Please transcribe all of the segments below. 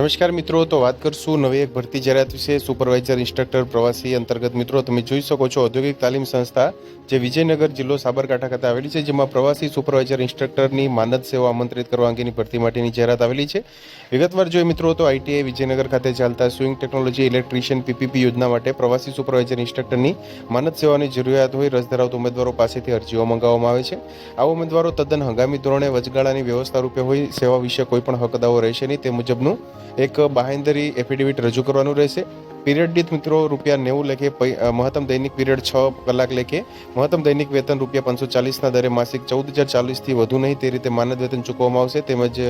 નમસ્કાર મિત્રો, તો વાત કરશું નવી એક ભરતી જાહેરાત વિશે. સુપરવાઇઝર, ઇન્સ્ટ્રક્ટર, પ્રવાસી, અંતર્ગત મિત્રો, તમે જોઈ શકો છો ઔદ્યોગિક તાલીમ સંસ્થા જે વિજયનગર જિલ્લો સાબરકાંઠા ખાતે આવેલી છે, જેમાં પ્રવાસી, સુપરવાઇઝર, ઇન્સ્ટ્રક્ટરની માનદ સેવા આમંત્રિત કરવા અંગેની ભરતી માટેની જાહેરાત આવેલી છે. વિગતવાર જોઈએ મિત્રો, તો આઈટીઆઈ વિજયનગર ખાતે ચાલતા સ્વિંગ ટેકનોલોજી ઇલેક્ટ્રિશિયન પીપીપી યોજના માટે પ્રવાસી, સુપરવાઇઝર, ઇન્સ્ટ્રક્ટરની માનદ સેવાની જરૂરિયાત હોય રસ ધરાવતા ઉમેદવારો પાસેથી અરજીઓ મંગાવવામાં આવે છે. આ ઉમેદવારો તદ્દન હંગામી ધોરણે વચગાળાની વ્યવસ્થા રૂપે હોય, સેવા વિશે કોઈ પણ હક દાવો રહેશે નહીં તે મુજબનું એક બાહેંધરી એફિડેવિટ રજૂ કરવાનું રહેશે. પીરિયડ દીઠ મિત્રો, રૂપિયા નેવું લેખે મહત્તમ દૈનિક પીરિયડ છ કલાક લેખે મહત્તમ દૈનિક વેતન રૂપિયા પાંચસો ચાલીસના દરે માસિક ચૌદ હજાર ચાલીસથી વધુ નહીં તે રીતે માનદ વેતન ચૂકવવામાં આવશે. તેમજ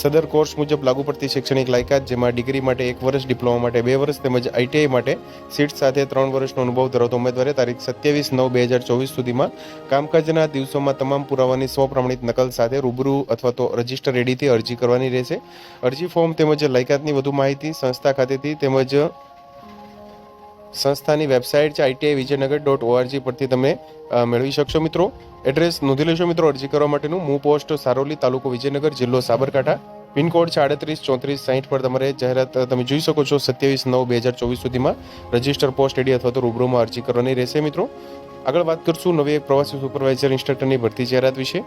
સદર કોર્સ મુજબ લાગુ પડતી શૈક્ષણિક લાયકાત, જેમાં ડિગ્રી માટે એક વર્ષ, ડિપ્લોમા માટે બે વર્ષ, તેમજ આઈટીઆઈ માટે સીટ સાથે ત્રણ વર્ષનો અનુભવ ધરાવતો ઉમેદવારે તારીખ સત્યાવીસ નવ બે હજાર ચોવીસ સુધીમાં કામકાજના દિવસોમાં તમામ પુરાવાની સ્વપ્રમાણિત નકલ સાથે રૂબરૂ અથવા તો રજિસ્ટર રેડીથી અરજી કરવાની રહેશે. અરજી ફોર્મ તેમજ લાયકાતની વધુ માહિતી સંસ્થા ખાતેથી તેમજ સંસ્થાની વેબસાઇટ છે આઈટીઆઈ વિજયનગર ડોટ ઓઆરજી પરથી તમે મેળવી શકશો મિત્રો. એડ્રેસ નોંધી લેશો મિત્રો, અરજી કરવા માટેનું મૂ પોસ્ટ સારોલી તાલુકો વિજયનગર, જિલ્લો સાબરકાંઠા. પિનકોડ છે આડત્રીસ ચોત્રીસ સાહીઠ પર તમારે જાહેરાત તમે જોઈ શકો છો સત્યાવીસ, નવ, બે હજાર ચોવીસ સુધીમાં રજિસ્ટર પોસ્ટ એડી અથવા તો રૂબરૂમાં અરજી કરવાની રહેશે મિત્રો. આગળ વાત કરશું નવી એક પ્રવાસી સુપરવાઇઝર, ઇન્સ્ટ્રક્ટરની ભરતી જાહેરાત વિશે.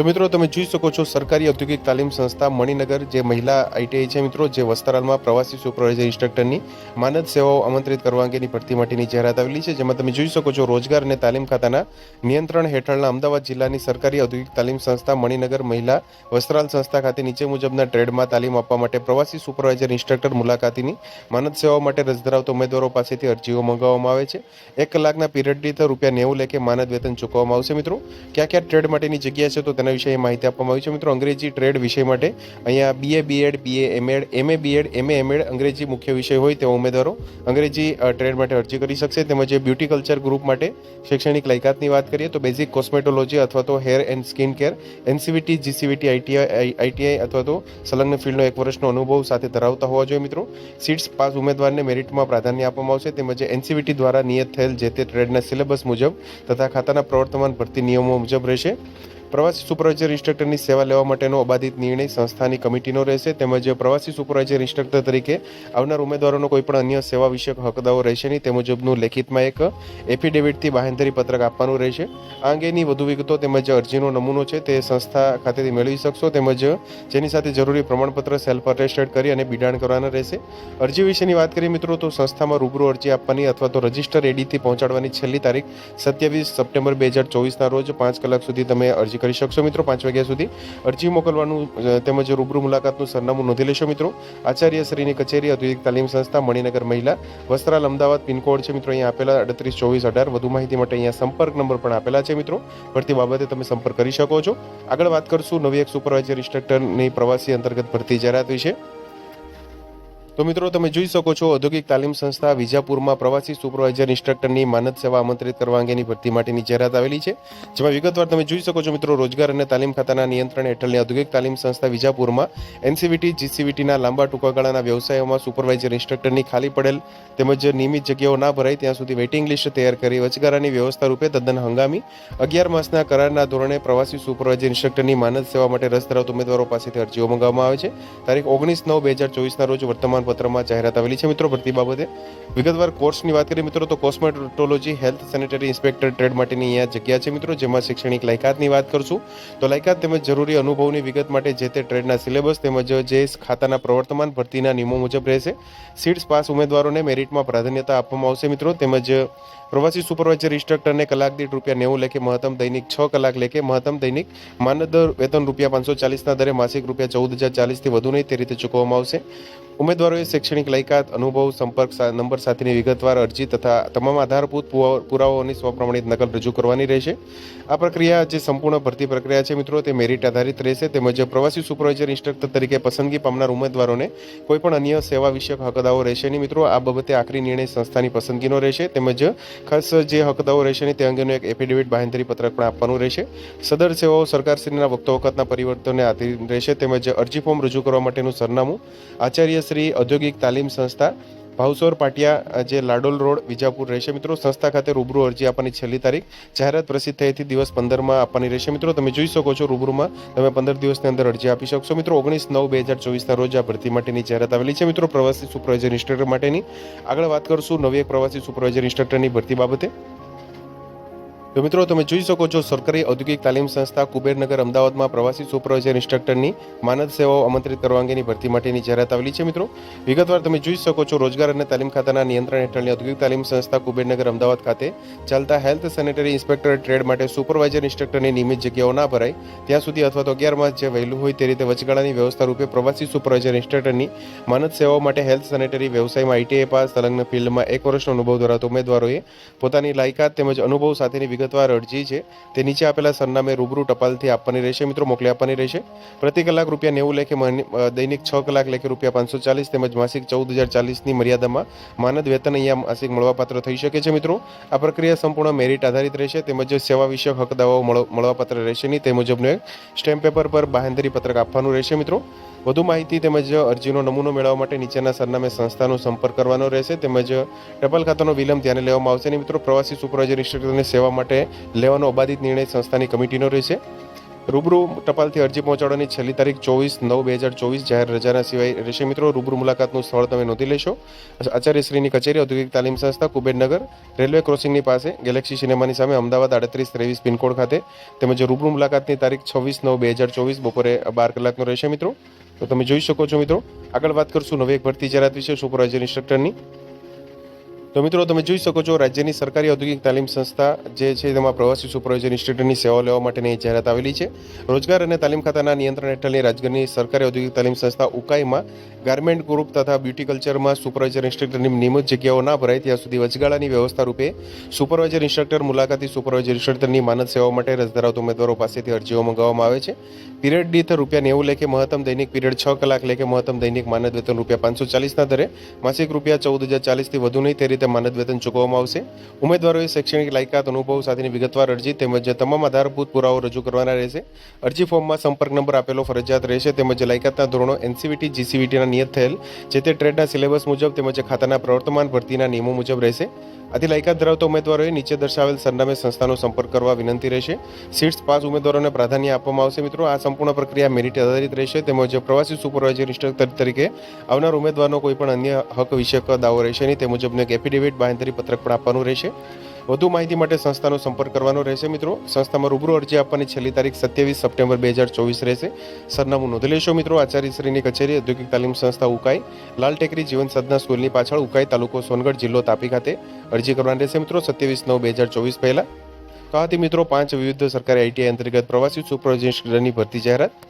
તો મિત્રો, તમે જોઈ શકો છો, સરકારી ઔદ્યોગિક તાલીમ સંસ્થા મણિનગર, જે મહિલા આઈટીઆઈ છે મિત્રો, જે વસ્ત્રાલમાં પ્રવાસી સુપરવાઇઝર ઇન્સ્ટ્રક્ટરની માનદ સેવાઓ આમંત્રિત કરવા અંગેની ભરતી માટેની જાહેરાત આવેલી છે, જેમાં તમે જોઈ શકો છો, રોજગાર અને તાલીમ ખાતાના નિયંત્રણ હેઠળના અમદાવાદ જિલ્લાની સરકારી ઔદ્યોગિક તાલીમ સંસ્થા મણિનગર મહિલા વસ્ત્રાલ સંસ્થા ખાતે નીચે મુજબના ટ્રેડમાં તાલીમ આપવા માટે પ્રવાસી સુપરવાઇઝર ઇન્સ્ટ્રક્ટર મુલાકાતીની માનદ સેવાઓ માટે રસ ધરાવતા ઉમેદવારો પાસેથી અરજીઓ મંગાવવામાં આવે છે. એક કલાકના પીરિયડ દીઠ રૂપિયા નેવું લેખે માનદ વેતન ચૂકવવામાં આવશે મિત્રો. ક્યાં ક્યાં ટ્રેડ માટેની જગ્યા છે તો તેના વિશે અહીં માહિતી આપવામાં આવી છે. મિત્રો, અંગ્રેજી ટ્રેડ વિષય માટે અહીંયા BA BEd BA MEd MA BEd MA MEd અંગ્રેજી મુખ્ય વિષય હોય તેવા ઉમેદવારો અંગ્રેજી ટ્રેડ માટે અરજી કરી શકશે. તેમજ બ્યુટી કલ્ચર ગ્રુપ માટે શૈક્ષણિક લાયકાતની વાત કરીએ તો બેઝિક કોસ્મેટોલોજી અથવા તો hair and skin care, NCVT, GCVT, ITI ITI અથવા તો સંલગ્ન ફિલ્ડનો એક વર્ષનો અનુભવ સાથે ધરાવતા હોવા જોઈએ મિત્રો. સીટ્સ પાસ ઉમેદવારને મેરિટમાં પ્રાધાન્ય આપવામાં આવશે. તેમજ એનસીવીટી દ્વારા નિયત થયેલ જે તે ટ્રેડના સિલેબસ મુજબ તથા ખાતાના પ્રવર્તમાન ભરતી નિયમો મુજબ રહેશે. પ્રવાસી સુપરવાઇઝર ઇન્સ્ટ્રક્ટરની સેવા લેવા માટેનો અબાધિત નિર્ણય સંસ્થાની કમિટીનો રહેશે તેમજ પ્રવાસી સુપરવાઇઝર ઇન્સ્ટ્રક્ટર તરીકે આવનાર ઉમેદવારોનો કોઈ પણ અન્ય સેવા વિષયક હકદાઓ રહેશે નહીં. તે મુજબનું લેખિતમાં એક એફિડેવિટથી બાહેંધરી પત્રક આપવાનું રહેશે. આ અંગેની વધુ વિગતો તેમજ અરજીનો નમૂનો છે તે સંસ્થા ખાતેથી મેળવી શકશો. તેમજ જેની સાથે જરૂરી પ્રમાણપત્ર સેલ્ફ અટેસ્ટેડ કરી અને બિડાણ કરવાના રહેશે. અરજી વિશેની વાત કરીએ મિત્રો, તો સંસ્થામાં રૂબરૂ અરજી આપવાની અથવા તો રજિસ્ટર એડીથી પહોંચાડવાની છેલ્લી તારીખ સત્યાવીસ સપ્ટેમ્બર બે હજાર ચોવીસના રોજ પાંચ કલાક સુધી તમે અરજી કરી શકશો મિત્રો પાંચ વાગ્યા સુધી. અરજી મોકલવાનું તેમજ રૂબરૂ મુલાકાતનું સરનામું નોંધી લેશો મિત્રો. આચાર્ય શ્રીની કચેરી ઔદ્યોગિક તાલીમ સંસ્થા મણિનગર મહિલા. વસ્ત્રાલ અમદાવાદ પિનકોડ છે મિત્રો, અહીંયા આપેલા અડત્રીસ, ચોવીસ, અઢાર. વધુ માહિતી માટે અહીંયા સંપર્ક નંબર પણ આપેલા છે મિત્રો. ભરતી બાબતે તમે સંપર્ક કરી શકો છો. આગળ વાત કરશું નવી એક સુપરવાઇઝર ઇન્સ્ટ્રક્ટરની પ્રવાસી અંતર્ગત ભરતી જાહેરાત વિશે. તો મિત્રો તમે જોઈ શકો છો ઔદ્યોગિક તાલીમ સંસ્થા વિજાપુરમાં પ્રવાસી સુપરવાઇઝર ઇન્સ્ટ્રક્ટરની માનદ સેવા આમંત્રિત કરવા અંગેની ભરતી માટેની જાહેરાત આવેલી છે, જેમાં વિગતવાર તમે જોઈ શકો છો મિત્રો રોજગાર અને તાલીમ ખાતાના નિયંત્રણ હેઠળની ઔદ્યોગિક તાલીમ સંસ્થા વિજાપુરમાં એનસીવીટી, જીસીવીટીના લાંબા ટૂંકા ગાળાના વ્યવસાયોમાં સુપરવાઇઝર ઇન્સ્ટ્રક્ટરની ખાલી પડેલ તેમજ નિયમિત જગ્યાઓ ના ભરાય ત્યાં સુધી વેઇટિંગ લિસ્ટ તૈયાર કરી વચગાળાની વ્યવસ્થા રૂપે તદ્દન હંગામી અગિયાર માસના કરારના ધોરણે પ્રવાસી સુપરવાઇઝર ઇન્સ્ટ્રક્ટરની માનદ સેવા માટે રસ ધરાવતા ઉમેદવારો પાસેથી અરજીઓ મંગાવવામાં આવે છે. તારીખ ઓગણીસ નવ બે હજાર ચોવીસના રોજ વર્તમાન પત્રમાં જાહેરાત આવેલી છે. મિત્રો, ભરતી બાબતે વિગતવાર કોર્સની વાત કરીએ, મિત્રો, તો cosmetology, health, sanitary inspector trade માટેની અહીંયા જગ્યા છે, મિત્રો, જેમાં શૈક્ષણિક લાયકાતની વાત કરશું તો લાયકાત તેમજ જરૂરી અનુભવની વિગત માટે જે તે ટ્રેડના સિલેબસ તેમજ જે ખાતાના પ્રવર્તમાન ભરતીના નિયમો મુજબ રહેશે. સીટ્સ પાસ ઉમેદવારોને મેરિટમાં પ્રાધાન્યતા આપવામાં આવશે, મિત્રો. તેમજ પ્રવાસી સુપરવાઇઝર ઇન્સ્ટ્રક્ટરને કલાક દીઠ રૂપિયા નેવું લેખે મહત્તમ દૈનિક, છ કલાક લેખે મહત્તમ દૈનિક માનદ વેતન રૂપિયા પાંચસો ચાલીસના દરે માસિક રૂપિયા ચૌદ હજાર ચાલીસથી વધુ નહીં, તે રીતે ચૂકવવામાં આવશે. ઉમેદવારોએ શૈક્ષણિક લાયકાત, અનુભવ, સંપર્ક નંબર સાથેની વિગતવાર અરજી તથા તમામ આધારભૂત પુરાવા- પુરાવાઓની સ્વપ્રમાણિત નકલ રજૂ કરવાની રહેશે. આ પ્રક્રિયા જે સંપૂર્ણ ભરતી પ્રક્રિયા છે. મિત્રો, તે મેરિટ આધારિત રહેશે. તેમજ પ્રવાસી સુપરવાઇઝર, ઇન્સ્ટ્રક્ટર તરીકે પસંદગી પામનાર ઉમેદવારોને કોઈપણ અન્ય સેવા વિષયક હકદાઓ રહેશે નહીં. મિત્રો, આ બાબતે આખરી નિર્ણય સંસ્થાની પસંદગીનો રહેશે. તેમજ ખાસ જે હકદાઓ રહેશે તે અંગેનું એક એફિડેવિટ બાહેંધરી પત્રક પણ આપવાનું રહેશે. સદર સેવાઓ સરકારશ્રીના વખતો વખતના પરિવર્તનને આધીન રહેશે. તેમજ અરજી ફોર્મ રજૂ કરવા માટેનું સરનામું આચાર્ય શ્રી ઔદ્યોગિક તાલીમ સંસ્થા ભાવસોર પાટિયા જે લાડોલ રોડ, વિજાપુર રહેશે મિત્રો. સંસ્થા ખાતે રૂબરૂ અરજી આપવાની છેલ્લી તારીખ. જાહેરાત પ્રસિદ્ધ થયેથી દિવસ પંદરમાં આપવાની રહેશે મિત્રો. તમે જોઈ શકો છો રૂબરૂમાં તમે પંદર દિવસની અંદર અરજી આપી શકશો મિત્રો. ઓગણીસ નવ બે હજાર ચોવીસના રોજ આ ભરતી માટેની જાહેરાત આવેલી છે મિત્રો. પ્રવાસી સુપરવાઇઝર ઇન્સ્ટ્રક્ટર માટેની. આગળ વાત કરશું નવી એક પ્રવાસી સુપરવાઇઝર ઇન્સ્ટ્રક્ટરની ભરતી બાબતે. તો મિત્રો, તમે જોઈ શકો છો, સરકારી ઔદ્યોગિક તાલીમ સંસ્થા કુબેરનગર અમદાવાદમાં પ્રવાસી સુપરવાઇઝર ઇન્સ્ટ્રક્ટરની માનદ સેવાઓ આમંત્રિત કરવા અંગેની ભરતી માટેની જાહેરાત આવેલી છે, મિત્રો. વિગતવાર તમે જોઈ શકો છો, રોજગાર અને તાલીમ ખાતાના નિયંત્રણ હેઠળની ઔદ્યોગિક તાલીમ સંસ્થા કુબેરનગર અમદાવાદ ખાતે ચાલતા હેલ્થ સેનેટરી ઇન્સ્પેક્ટર ટ્રેડ માટે સુપરવાઇઝર ઇન્સ્ટ્રક્ટરની નિયમિત જગ્યાઓ ના ભરાય. ત્યાં સુધી અથવા તો અગિયાર માસ જે વહેલું હોય તે રીતે વચગાળાની વ્યવસ્થા રૂપે પ્રવાસી સુપરવાઇઝર ઇન્સ્ટ્રક્ટરની માનદ સેવાઓ માટે હેલ્થ સેનેટરી વ્યવસાયમાં આઈટીઆઈ પાસ, સંલગ્ન ફિલ્ડમાં એક વર્ષનો અનુભવ ધરાવતા ઉમેદવારોએ પોતાની લાયકાત તેમજ અનુભવ સાથેની વિગતવાર અરજી છે. તે નીચે આપેલા સરનામે રૂબરૂ ટપાલથી આપવાની રહેશે. મિત્રો, મોકલી આપવાની રહેશે. પ્રતિ કલાક રૂપિયા નેવું લેખે દૈનિક છ કલાક લેખે રૂપિયા પાંચસો ચાલીસ તેમજ માસિક ચૌદ હજાર ચાલીસની મર્યાદામાં માનદ વેતન અહીંયા માસિક મળવાપાત્ર થઈ શકે છે. મિત્રો, આ પ્રક્રિયા સંપૂર્ણ મેરિટ આધારિત રહેશે તેમજ સેવા વિષયક હક દાવાઓ મળવાપાત્ર રહેશે નહીં. તે મુજબનું સ્ટેમ્પ પેપર પર બાહેંધરી પત્રક આપવાનું રહેશે. મિત્રો વધુ માહિતી તેમજ અરજીનો નમૂનો મેળવવા માટે નીચેના સરનામે સંસ્થાનો સંપર્ક કરવાનો રહેશે. તેમજ ટપાલ ખાતાનો વિલંબ ધ્યાને લેવામાં આવશે અને મિત્રો, પ્રવાસી સુપરવાઇઝર, ઇન્સ્ટ્રક્ટરને સેવા માટે લેવાનો અબાધિત નિર્ણય સંસ્થાની કમિટીનો રહેશે. રૂબરૂ ટપાલથી અરજી પહોંચાડવાની છેલ્લી તારીખ ચોવીસ નવ બે હજાર ચોવીસ જાહેર રજાના સિવાય રહેશે. મિત્રો, રૂબરૂ મુલાકાતનું સ્થળ તમે નોંધી લેશો. આચાર્યશ્રીની કચેરી, ઔદ્યોગિક તાલીમ સંસ્થા, કુબેરનગર, રેલવે ક્રોસિંગની પાસે, ગેલેક્સી સિનેમાની સામે, અમદાવાદ આડત્રીસ ત્રેવીસ પિનકોડ ખાતે. તેમજ રૂબરૂ મુલાકાતની તારીખ છવ્વીસ નવ બે હજાર ચોવીસ બપોરે બાર કલાકનો રહેશે મિત્રો. તો તમે જોઈ શકો છો મિત્રો. આગળ વાત કરશું નવી એક ભરતી જાહેરાત વિશે. સુપરવાઇઝર ઇન્સ્ટ્રક્ટરની તો મિત્રો, તમે જોઈ શકો છો, રાજ્યની સરકારી ઔદ્યોગિક તાલીમ સંસ્થા જે છે, તેમાં પ્રવાસી સુપરવાઇઝર ઇન્સ્ટિટ્યૂટની સેવાઓ લેવા માટેની જાહેરાત આવેલી છે. રોજગાર અને તાલીમ ખાતાના નિયંત્રણ હેઠળની રાજ્યની સરકારી ઔદ્યોગિક તાલીમ સંસ્થા ઉકાઈમાં ગાર્મેન્ટ ગ્રુપ તથા બ્યુટી કલ્ચરમાં સુપરવાઇઝર ઇન્સ્ટ્રક્ટરની નિયમિત જગ્યાઓ ના ભરાય, ત્યાં સુધી વચગાળાની વ્યવસ્થા રૂપે સુપરવાઇઝર ઇન્સ્ટ્રક્ટર મુલાકાતી સુપરવાઇઝર ઇન્સ્ટ્રક્ટરની માનદ સેવાઓ માટે રસ ધરાવતા ઉમેદવારો પાસેથી અરજીઓ મંગાવવામાં આવે છે. પીરિયડ દીઠ રૂપિયા નેવું લેખે, મહત્તમ દૈનિક પીરિયડ છ કલાક લેખે, મહત્તમ દૈનિક માનદ વેતન રૂપિયા પાંચસો ચાલીસના દરે, માસિક રૂપિયા ચૌદ હજાર ચાલીસથી વધુ નહીં, તે રીતે માનદ વેતન ચૂકવવામાં આવશે. ઉમેદવારોએ શૈક્ષણિક લાયકાત, અનુભવ સાથેની વિગતવાર અરજી તેમજ તમામ આધારભૂત પુરાવો રજૂ કરવાના રહેશે. અરજી ફોર્મમાં સંપર્ક નંબર આપેલો ફરજિયાત રહેશે તેમજ લાયકાતના ધોરણો એનસીવીટી જીસીવીટીના નિયત થયેલ, જે તે ટ્રેડના સિલેબસ મુજબ તેમજ ખાતાના પ્રવર્તમાન ભરતીના નિયમો મુજબ રહેશે. આથી લાયકાત ધરાવતા ઉમેદવારોએ નીચે દર્શાવેલ સરનામે સંસ્થાનો સંપર્ક કરવા વિનંતી રહેશે. સીટ્સ પાસ ઉમેદવારોને પ્રાધાન્ય આપવામાં આવશે. મિત્રો, આ સંપૂર્ણ પ્રક્રિયા મેરિટ આધારિત રહેશે. તેમજ પ્રવાસી સુપરવાઇઝર, ઇન્સ્ટ્રક્ટર તરીકે આવનાર ઉમેદવારનો કોઈ પણ અન્ય હક વિષયક દાવો રહેશે નહીં. તે મુજબનો એક બાંહેધરી પત્રક પણ આપવાનું રહેશે. વધુ માહિતી માટે સંસ્થાનો સંપર્ક કરવાનો રહેશે મિત્રો. સંસ્થામાં રૂબરૂ અરજી આપવાની છેલ્લી તારીખ સત્યાવીસ સપ્ટેમ્બર બે હજાર ચોવીસ રહેશે. સરનામું નોંધી લેશો મિત્રો. આચાર્યશ્રીની કચેરી, ઔદ્યોગિક તાલીમ સંસ્થા ઉકાઈ, લાલ ટેકરી જીવન સાધના સ્કૂલની પાછળ ઉકાઈ તાલુકો સોનગઢ જિલ્લો તાપી ખાતે અરજી કરવાની રહેશે મિત્રો. સત્યાવીસ નવ બે હજાર ચોવીસ પહેલા. તો મિત્રો, પાંચ વિવિધ સરકારી આઈટીઆઈ અંતર્ગત પ્રવાસી સુપરવાઇઝરની ભરતી જાહેરાત.